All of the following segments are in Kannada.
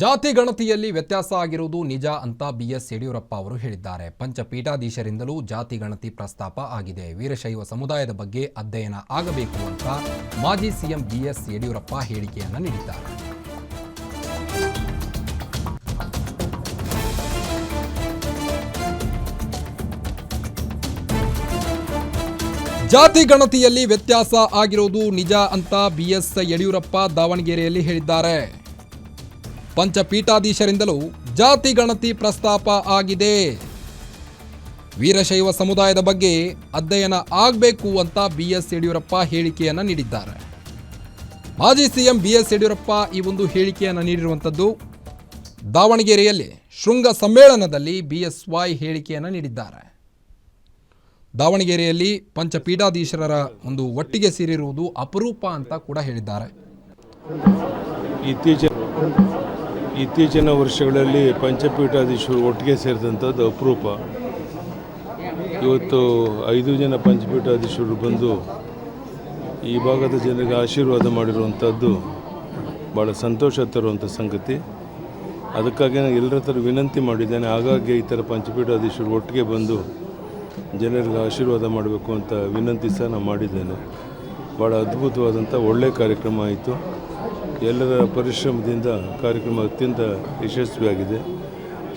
ಜಾತಿ ಗಣತಿಯಲ್ಲಿ ವ್ಯತ್ಯಾಸ ಆಗಿರುವುದು ನಿಜ ಅಂತ ಬಿಎಸ್ ಯಡಿಯೂರಪ್ಪ ಅವರು ಹೇಳಿದ್ದಾರೆ. ಪಂಚಪೀಠಾಧೀಶರಿಂದಲೂ ಜಾತಿ ಗಣತಿ ಪ್ರಸ್ತಾಪ ಆಗಿದೆ. ವೀರಶೈವ ಸಮುದಾಯದ ಬಗ್ಗೆ ಅಧ್ಯಯನ ಆಗಬೇಕು ಅಂತ ಮಾಜಿ ಸಿಎಂ ಬಿಎಸ್ ಯಡಿಯೂರಪ್ಪ ಹೇಳಿಕೆಯನ್ನು ನೀಡಿದ್ದಾರೆ. ಜಾತಿ ಗಣತಿಯಲ್ಲಿ ವ್ಯತ್ಯಾಸ ಆಗಿರುವುದು ನಿಜ ಅಂತ ಬಿಎಸ್ ಯಡಿಯೂರಪ್ಪ ದಾವಣಗೆರೆಯಲ್ಲಿ ಹೇಳಿದ್ದಾರೆ. ಪಂಚಪೀಠಾಧೀಶರಿಂದಲೂ ಜಾತಿ ಗಣತಿ ಪ್ರಸ್ತಾಪ ಆಗಿದೆ. ವೀರಶೈವ ಸಮುದಾಯದ ಬಗ್ಗೆ ಅಧ್ಯಯನ ಆಗಬೇಕು ಅಂತ ಬಿಎಸ್ ಯಡಿಯೂರಪ್ಪ ಹೇಳಿಕೆಯನ್ನು ನೀಡಿದ್ದಾರೆ. ಮಾಜಿ ಸಿಎಂ ಬಿಎಸ್ ಯಡಿಯೂರಪ್ಪ ಈ ಒಂದು ಹೇಳಿಕೆಯನ್ನು ನೀಡಿರುವಂಥದ್ದು ದಾವಣಗೆರೆಯಲ್ಲಿ ಶೃಂಗ ಸಮ್ಮೇಳನದಲ್ಲಿ ಬಿಎಸ್ವೈ ಹೇಳಿಕೆಯನ್ನು ನೀಡಿದ್ದಾರೆ. ದಾವಣಗೆರೆಯಲ್ಲಿ ಪಂಚಪೀಠಾಧೀಶರ ಒಂದು ಒಟ್ಟಿಗೆ ಸೇರಿರುವುದು ಅಪರೂಪ ಅಂತ ಕೂಡ ಹೇಳಿದ್ದಾರೆ. ಇತ್ತೀಚಿನ ವರ್ಷಗಳಲ್ಲಿ ಪಂಚಪೀಠಾಧೀಶರು ಒಟ್ಟಿಗೆ ಸೇರಿದಂಥದ್ದು ಅಪರೂಪ. ಇವತ್ತು ಐದು ಜನ ಪಂಚಪೀಠಾಧೀಶರು ಬಂದು ಈ ಭಾಗದ ಜನರಿಗೆ ಆಶೀರ್ವಾದ ಮಾಡಿರುವಂಥದ್ದು ಭಾಳ ಸಂತೋಷ ತರುವಂಥ ಸಂಗತಿ. ಅದಕ್ಕಾಗಿ ನಾನು ಎಲ್ಲರ ಹತ್ರ ವಿನಂತಿ ಮಾಡಿದ್ದೇನೆ ಆಗಾಗ್ಗೆ ಈ ಥರ ಪಂಚಪೀಠಾಧೀಶರು ಒಟ್ಟಿಗೆ ಬಂದು ಜನರಿಗೆ ಆಶೀರ್ವಾದ ಮಾಡಬೇಕು ಅಂತ ವಿನಂತಿ ಸಹ ನಾನು ಮಾಡಿದ್ದೇನೆ. ಭಾಳ ಅದ್ಭುತವಾದಂಥ ಒಳ್ಳೆಯ ಕಾರ್ಯಕ್ರಮ ಆಯಿತು. ಎಲ್ಲರ ಪರಿಶ್ರಮದಿಂದ ಕಾರ್ಯಕ್ರಮ ಅತ್ಯಂತ ಯಶಸ್ವಿಯಾಗಿದೆ.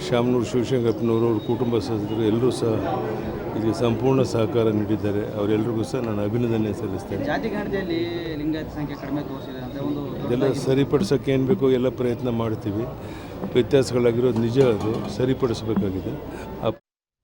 ಶಾಮನೂರು ಶಿವಶಂಕರಪ್ಪನವರು ಅವ್ರ ಕುಟುಂಬ ಸದಸ್ಯರು ಎಲ್ಲರೂ ಸಹ ಇದಕ್ಕೆ ಸಂಪೂರ್ಣ ಸಹಕಾರ ನೀಡಿದ್ದಾರೆ. ಅವರೆಲ್ಲರಿಗೂ ಸಹ ನಾನು ಅಭಿನಂದನೆ ಸಲ್ಲಿಸ್ತೇನೆ. ಇದೆಲ್ಲ ಸರಿಪಡಿಸೋಕ್ಕೆ ಏನು ಬೇಕೋ ಎಲ್ಲ ಪ್ರಯತ್ನ ಮಾಡ್ತೀವಿ. ವ್ಯತ್ಯಾಸಗಳಾಗಿರೋದು ನಿಜ ಅದು ಸರಿಪಡಿಸಬೇಕಾಗಿದೆ. ಆ